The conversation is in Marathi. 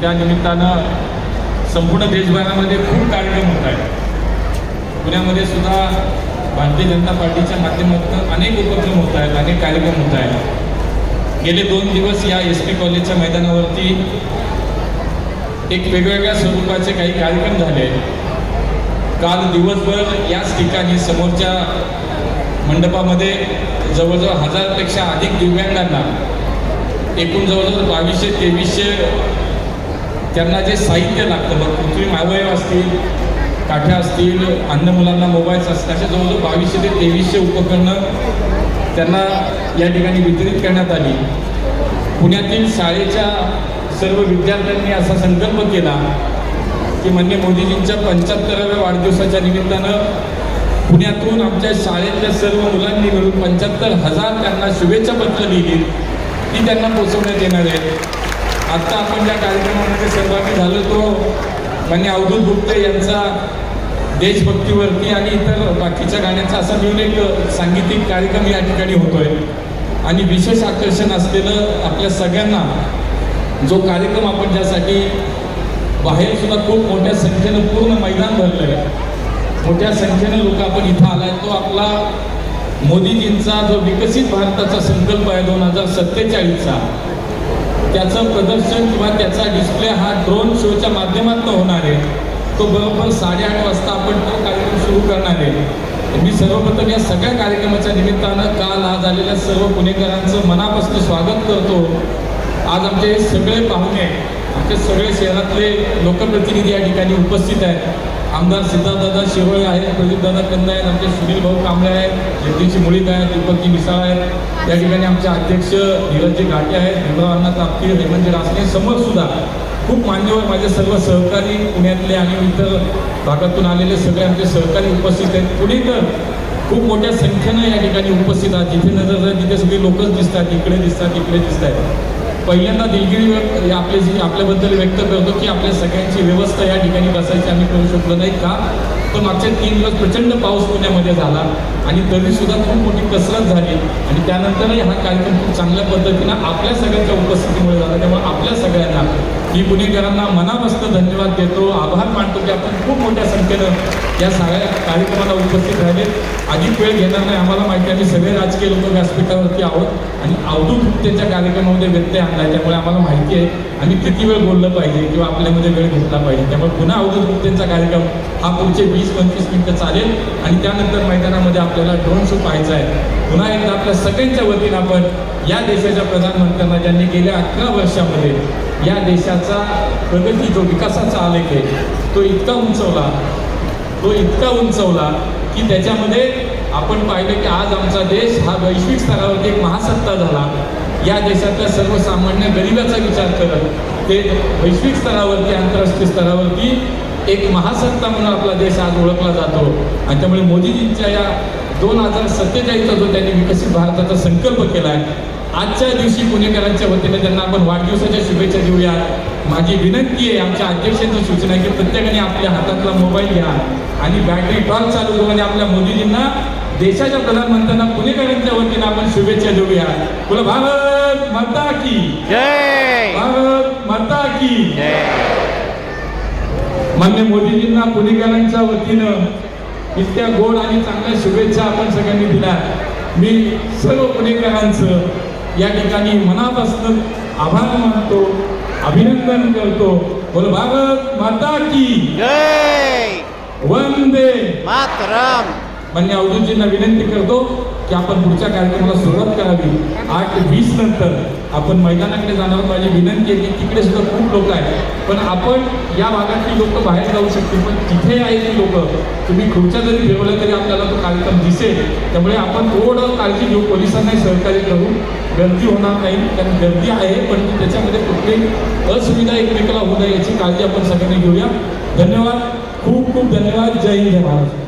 त्या निमित्तानं संपूर्ण देशभरामध्ये खूप कार्यक्रम होत आहेत. पुण्यामध्ये सुद्धा भारतीय जनता पार्टीच्या माध्यमातून अनेक उपक्रम होत आहेत अनेक कार्यक्रम होत आहेत. गेले दोन दिवस या एस पी कॉलेजच्या मैदानावरती एक वेगवेगळ्या स्वरूपाचे काही कार्यक्रम झाले. काल दिवसभर याच ठिकाणी समोरच्या मंडपामध्ये जवळजवळ हजारपेक्षा अधिक दिव्यांगांना एकूण जवळजवळ बावीसशे तेवीसशे त्यांना जे साहित्य लागतं मग कृत्रिम मावय असतील काठ्या असतील अन्य मुलांना मोबाईल्स असतील अशा जवळजवळ बावीसशे ते तेवीसशे उपकरणं त्यांना या ठिकाणी वितरित करण्यात आली. पुण्यातील शाळेच्या सर्व विद्यार्थ्यांनी असा संकल्प केला की मान्य मोदीजींच्या पंच्याहत्तराव्या वाढदिवसाच्या निमित्तानं पुण्यातून आमच्या शाळेतल्या सर्व मुलांनी मिळून पंच्याहत्तर हजार त्यांना शुभेच्छा पत्र लिहिली ती त्यांना पोचवण्यात येणार आहे आत्ता आपण ज्या कार्यक्रमामध्ये सहभागी झालो तो मान्य अवधूत गुप्ते यांचा देशभक्तीवरती आणि इतर बाकीच्या गाण्यांचा असा मिळून एक सांगीतिक कार्यक्रम या ठिकाणी होतोय. आणि विशेष आकर्षण असलेलं आपल्या सगळ्यांना जो कार्यक्रम आपण ज्यासाठी बाहेर सुद्धा खूप मोठ्या संख्येनं पूर्ण मैदान भरलं आहे मोठ्या संख्येनं लोक आपण इथं आलाय. तो आपला मोदीजींचा जो विकसित भारताचा संकल्प आहे दोन हजार सत्तेचाळीसचा त्याचं प्रदर्शन किंवा त्याचा डिस्प्ले हा ड्रोन शोच्या माध्यमातून होणार आहे. तो बरोबर साडेआठ वाजता आपण तो कार्यक्रम सुरू करणार आहे. मी सर्वप्रथम या सगळ्या कार्यक्रमाच्या निमित्तानं काल आज आलेल्या सर्व पुणेकरांचं मनापासून स्वागत करतो. आज आमचे सगळे पाहुणे आमचे सगळे शहरातले लोकप्रतिनिधी या ठिकाणी उपस्थित आहेत. आमदार सिद्धार्थदादा शिरोळे आहेत प्रदीपदादा कंद आहेत आमचे सुनील भाऊ कांबळे आहेत जगदीश मुळीक आहेत दीपकजी मिसाळ आहेत. त्या ठिकाणी आमचे अध्यक्ष धीरजजी घाटे आहेत भीमराव अण्णा तापकीर हेमंतजी रासने समोर सुद्धा खूप मान्यवर माझे सर्व सहकारी पुण्यातले आणि इतर भागातून आलेले सगळे आमचे सहकारी उपस्थित आहेत. पुणेकर खूप मोठ्या संख्येनं या ठिकाणी उपस्थित आहेत. जिथे नजर तिथे सगळे लोकच दिसतात इकडे दिसतात इकडे दिसत आहेत पहिल्यांदा दिलगिरी आपले जी आपल्याबद्दल व्यक्त करतो की आपल्या सगळ्यांची व्यवस्था या ठिकाणी बसायची आम्ही करू शकलो नाही का? तर मागच्या तीन दिवस प्रचंड पाऊस पुण्यामध्ये झाला आणि तरीसुद्धा खूप मोठी कसरत झाली आणि त्यानंतरही हा कार्यक्रम खूप चांगल्या पद्धतीनं आपल्या सगळ्यांच्या उपस्थितीमुळे झाला. त्यामुळे आपल्या सगळ्यांना मी पुणेकरांना मनापासून धन्यवाद देतो. आभार मानतो की आपण खूप मोठ्या संख्येनं या सगळ्या कार्यक्रमाला उपस्थित राहिले. अधिक वेळ घेणार नाही आम्हाला माहिती आहे आम्ही सगळे राजकीय लोक व्यासपीठावरती आहोत आणि अवधूत गुप्तेच्या कार्यक्रमामध्ये व्यत्यय आणलाय त्यामुळे आम्हाला माहिती आहे आम्ही किती वेळ बोललं पाहिजे किंवा आपल्यामध्ये वेळ घेतला पाहिजे. त्यामुळे पुन्हा अवधूत गुप्तेंचा कार्यक्रम हा पुढचे वीस पंचवीस मिनटं चालेल आणि त्यानंतर मैदानामध्ये आपल्याला ड्रोन शो पाहायचा आहे. पुन्हा एकदा आपल्या सगळ्यांच्या वतीनं आपण या देशाच्या प्रधानमंत्र्यांना ज्यांनी गेल्या अकरा वर्षामध्ये या देशाचा प्रगती जो विकासाचा आलेख आहे तो इतका उंचवला तो इतका उंचवला की त्याच्यामध्ये आपण पाहिलं की आज आमचा देश हा वैश्विक स्तरावरती एक महासत्ता झाला. या देशातल्या सर्वसामान्य गरिबाचा विचार करत ते वैश्विक स्तरावरती आंतरराष्ट्रीय स्तरावरती एक महासत्ता म्हणून आपला देश आज ओळखला जातो. आणि त्यामुळे मोदीजींच्या या दोन हजार सत्तेचाळीसचा जो त्यांनी विकसित भारताचा संकल्प केला आहे आजच्या दिवशी पुणेकरांच्या वतीने त्यांना आपण वाढदिवसाच्या शुभेच्छा देऊया. माझी विनंती आहे आमच्या अध्यक्षांची सूचना आहे की प्रत्येकाने आपल्या हातातला मोबाईल घ्या आणि बॅटरी टॉर्च चालू करून आणि आपल्या मोदीजींना देशाच्या प्रधानमंत्र्यांना पुणेकरांच्या वतीनं आपण शुभेच्छा देऊया. बोला भारत माता की. भारत माता की. मान्य मोदीजींना पुणेकरांच्या वतीनं इतक्या गोड आणि चांगल्या शुभेच्छा आपण सगळ्यांनी दिल्या. मी सर्व पुणेकरांचं या ठिकाणी मनापासून आभार मानतो अभिनंदन करतो. बोल भारत माता की वंदे! मातरम! मान्य अवधूतजींना विनंती करतो की आपण पुढच्या कार्यक्रमाला सुरुवात करावी. आठ वीस नंतर आपण मैदानाकडे जाणार. माझी विनंती आहे की तिकडे सुद्धा खूप लोक आहेत. पण आपण या भागातली लोक बाहेर जाऊ शकतो. पण तिथे आहे ती लोक तुम्ही खुर्च्या जरी फिरवल्या तरी आपल्याला तो कार्यक्रम दिसेल. त्यामुळे आपण थोडं काळजी घेऊ पोलिसांनाही सहकार्य करू. गर्दी होणार नाही. कारण गर्दी आहे पण त्याच्यामध्ये कुठली असुविधा एकमेकाला होऊ नये याची काळजी आपण सगळ्यांनी घेऊया. धन्यवाद. खूप खूप धन्यवाद. जय हिंद महाराष्ट्र